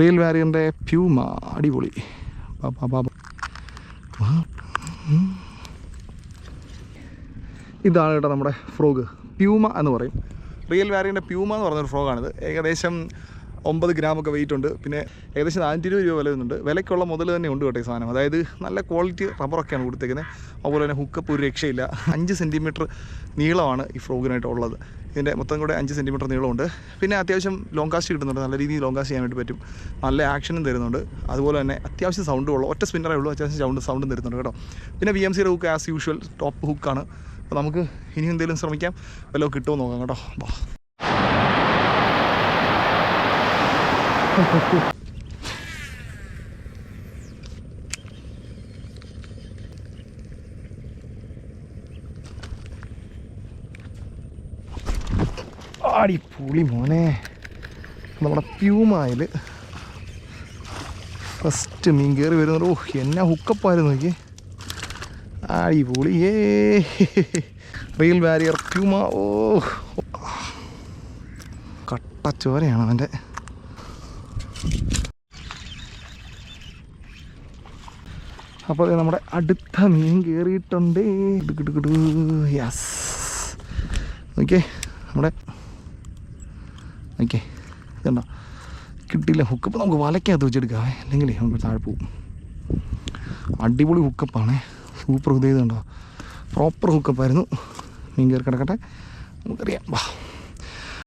Real വാരിയറിന്റെ Puma അടിപൊളി. ഇതാണ് കേട്ടോ നമ്മുടെ ഫ്രോഗ്. പ്യൂമ എന്ന് പറയും. റിയൽ വാരിയറിന്റെ പ്യൂമ എന്ന് പറഞ്ഞൊരു ഫ്രോഗാണിത്. ഏകദേശം ഒമ്പത് ഗ്രാമൊക്കെ വെയിറ്റ് ഉണ്ട്. പിന്നെ ഏകദേശം നാനൂറ്റി ഇരുപത് രൂപ വില വരുന്നുണ്ട്. വിലയ്ക്കുള്ള മുതൽ തന്നെ ഉണ്ട് കേട്ടോ ഈ സാധനം. അതായത് നല്ല ക്വാളിറ്റി റബ്ബറൊക്കെയാണ് കൊടുത്തേക്കുന്നത് അതുപോലെ തന്നെ ഹുക്കപ്പ് ഒരു രക്ഷയില്ല. അഞ്ച് സെന്റിമീറ്റർ നീളമാണ് ഈ ഫ്രോഗിനായിട്ട് ഉള്ളത്. ഇതിന്റെ മൊത്തം കൂടെ അഞ്ച് സെന്റിമീറ്റർ നീളമുണ്ട്. പിന്നെ അത്യാവശ്യം ലോങ് കാസ്റ്റ് കിട്ടുന്നുണ്ട്. നല്ല രീതിയിൽ ലോങ് കാസ്റ്റ് ചെയ്യാൻ വേണ്ടി പറ്റും. നല്ല ആക്ഷനും തരുന്നുണ്ട്. അതുപോലെ തന്നെ അത്യാവശ്യം സൗണ്ടും ഉള്ളൂ ഒറ്റ സ്പിന്നറേ ഉള്ളൂ. അത്യാവശ്യം സൗണ്ട് സൗണ്ടും തരുന്നുണ്ട് കേട്ടോ. പിന്നെ ബി എം സിയുടെ ഹുക്ക് ആസ് യൂഷ്വൽ ടോപ്പ് ഹുക്കാണ് അപ്പോൾ നമുക്ക് ഇനി എന്തെങ്കിലും ശ്രമിക്കാം. വല്ലതും കിട്ടുമോ നോക്കാം കേട്ടോ. അടിപൊളി മോനെ. നമ്മുടെ പ്യൂമായിൽ ഫസ്റ്റ് മീൻ കയറി വരുന്നത് ഓ എന്നാ ഹുക്കപ്പായിരുന്നു നോക്കി അടിപൊളി ഏ. റീൽ വാരിയർ പ്യൂമ ഓ. കട്ടച്ചോരയാണ് അവന്റെ. അപ്പോൾ നമ്മുടെ അടുത്ത മീൻ കയറിയിട്ടുണ്ട് യെസ് ഓക്കെ നമ്മുടെ ഓക്കെ ഇതുണ്ടോ? കിട്ടിയില്ല ഹുക്കപ്പ് നമുക്ക് വലക്കകത്ത് വെച്ചെടുക്കാവേ അല്ലെങ്കിൽ നമുക്ക് താഴെ പോകും അടിപൊളി ഹുക്കപ്പാണേ സൂപ്പർ ചെയ്തുണ്ടോ പ്രോപ്പർ ഹുക്കപ്പായിരുന്നു മീൻ കയറി കിടക്കട്ടെ. നമുക്കറിയാം. വാ.